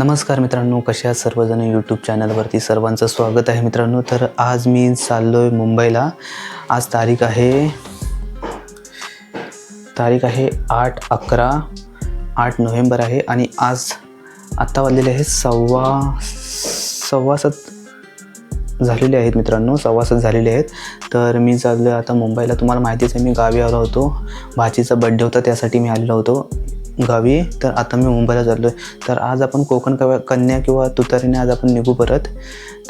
नमस्कार मित्रांनो कशा सर्वजण? यूट्यूब चॅनलवरती सर्वांचं स्वागत आहे मित्रांनो. तर आज मी चाललो आहे मुंबईला. आज तारीख आहे तारीख आहे आठ अकरा आठ नोव्हेंबर आहे आणि आज आत्ता वाजलेले आहे सव्वा सव्वासत झालेले आहेत मित्रांनो सव्वासात झालेले आहेत. तर मी चाललो आहे आता मुंबईला. तुम्हाला माहितीच आहे मी गावी आलो होतो. भाचीचा बड्डे होता त्यासाठी मी आलेलो होतो. गावी तर आता मी मुंबईला चाललो आहे तर आज आपण कोकण कव्या कन्या किंवा तुतारीने आज आपण निघू परत.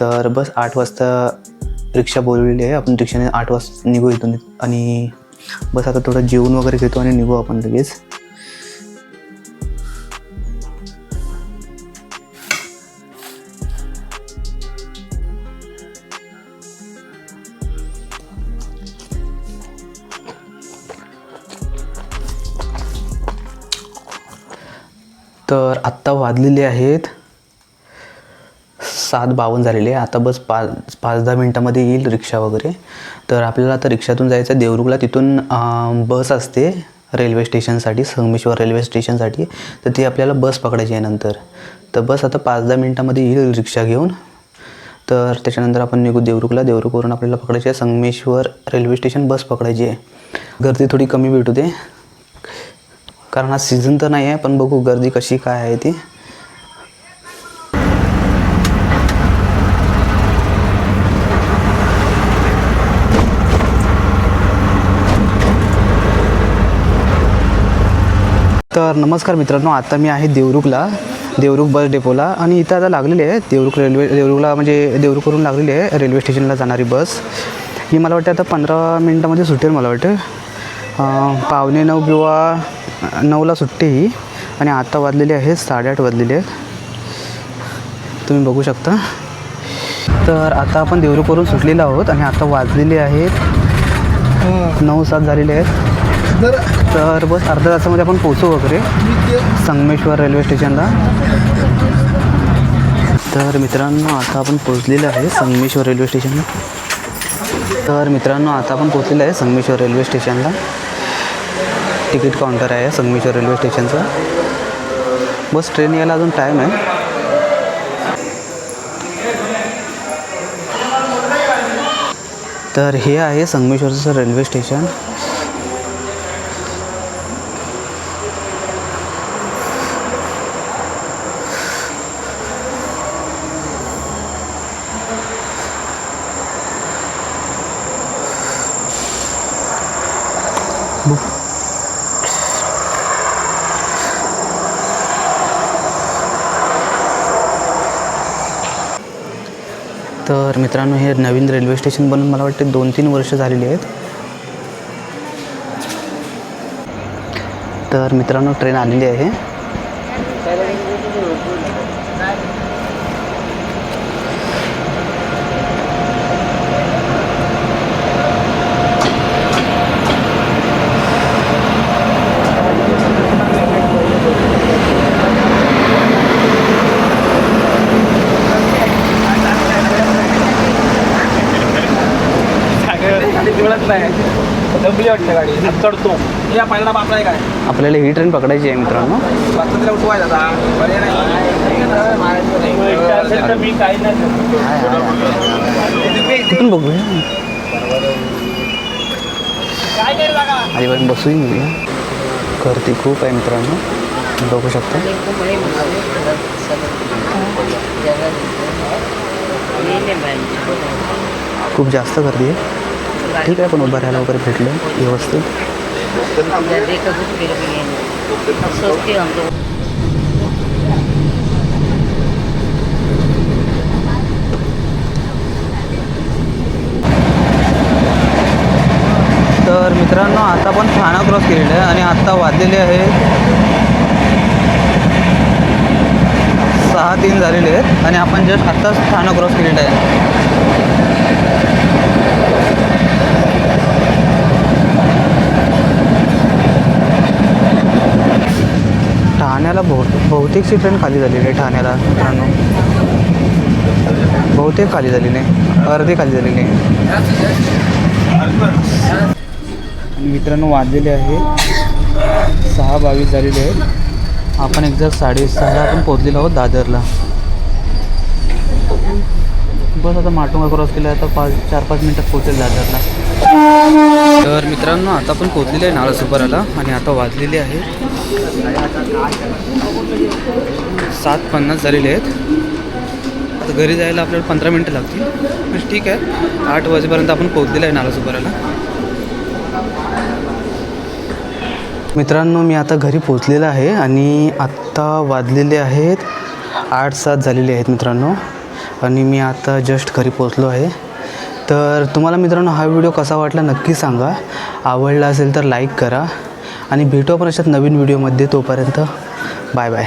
तर बस आठ वाजता रिक्षा बोलवलेली आहे. आपण रिक्षाने आठ वाजता निघू इथून. आणि बस आता थोडं जेवण वगैरे घेतो आणि निघू आपण लगेच. तर आत्ता वाजलेले आहेत. सात बावन्न झालेले आहे. आता बस पाच पाच दहा मिनटामध्ये येईल रिक्षा वगैरे. तर आपल्याला आता रिक्षातून जायचं आहे देवरुखला तिथून बस असते रेल्वे स्टेशनसाठी संगमेश्वर रेल्वे स्टेशनसाठी. तर ती आपल्याला बस पकडायची आहे नंतर. तर बस आता पाच दहा मिनटामध्ये येईल रिक्षा घेऊन. तर त्याच्यानंतर आपण निघू देवरुखला. देवरुखवरून आपल्याला पकडायची आहे. संगमेश्वर रेल्वे स्टेशन बस पकडायची आहे. गर्दी थोडी कमी भेटू दे. कारण हा सीझन तर नाही आहे पण बघू गर्दी कशी काय आहे ती. तर नमस्कार मित्रांनो आता मी आहे देवरुखला देवरुख बस डेपोला आणि इथं आता लागलेली आहे देवरुख रेल्वे देवरुखला म्हणजे देवरुखवरून लागलेली आहे रेल्वे स्टेशनला जाणारी बस ही मला वाटते आता पंधरा मिनटामध्ये सुटेल मला वाटतं. पावणे नऊ किंवा नऊला सुट्टी ही आणि आता वाजलेली आहे साडेआठ वाजलेले आहेत तुम्ही बघू शकता. तर आता आपण देवरुखवरून सुटलेलो आहोत आणि आता वाजलेले आहेत. नऊ सात झालेले आहेत. तर बस अर्ध्या तासामध्ये आपण पोचू वगैरे. संगमेश्वर रेल्वे स्टेशनला. तर मित्रांनो आता आपण पोचलेलं आहे संगमेश्वर रेल्वे स्टेशनला. तर मित्रांनो आता आपण पोचलेलं आहे संगमेश्वर रेल्वे स्टेशनला. तिकीट काउंटर आहे संगमेश्वर रेल्वे स्टेशनचं. बस ट्रेन यायला अजून टाईम आहे. तर हे आहे संगमेश्वरचं रेल्वे स्टेशन. तर मित्रांनो हे नवीन रेल्वे स्टेशन बनून मला वाटते दोन तीन वर्ष झालेली आहेत. तर मित्रांनो ट्रेन आलेली आहे गाडी मिळत नाही दबली वाटतं गाडी. हात चढतो. या पहिला बापला आहे. काय आपल्याला ही ट्रेन पकडायची आहे मित्रांनो. आता मी काही कुठून बघूया? आधीपर्यंत बसूही घेऊया गर्दी खूप आहे मित्रांनो. बघू शकता. खूप जास्त गर्दी आहे. ठीक आहे पण उभं राहायला वगैरे भेटलं व्यवस्थित. तर मित्रांनो आता आपण ठाणा क्रॉस केलेलं आहे आणि आत्ता वाजलेले आहे सहा तीन झालेले आहेत आणि आपण जस्ट आत्ताच ठाणा क्रॉस केलेलं आहे. ठाण्याला बहु बहुतेकशी ट्रेन खाली झालेली आहे ठाण्याला मित्रांनो. बहुतेक खाली झालेली आहे. अर्धी खाली झालेली आहे. मित्रांनो वाजलेले आहे. सहा बावीस झालेले आहेत. आपण एक्झॅक्ट साडेसहाला आपण पोचलेलो आहोत दादरला. बस आता माटुंगा क्रॉस केला आता पाच चार पाच मिनटात पोहोचेल दादरला. तर मित्रांनो आता आपण पोचलेले आहे नाळासुपाराला आणि आता वाजलेले आहे सात पन्नास झालेले आहेत. आता घरी जायला आपल्याला पंधरा मिनटं लागतील. ठीक आहे आठ वाजेपर्यंत आपण पोहोचलेलं आहे नालासोपाराला मित्रांनो मी आता घरी पोचलेला आहे आणि आत्ता वाजलेले आहेत आठ सात झालेले आहेत मित्रांनो. आणि मी आता जस्ट घरी पोचलो आहे. तर तुम्हाला मित्रांनो हा व्हिडिओ कसा वाटला नक्की सांगा. आवडला असेल तर लाईक करा. आणि भेटू आपण अशात नवीन व्हिडिओमध्ये तोपर्यंत बाय बाय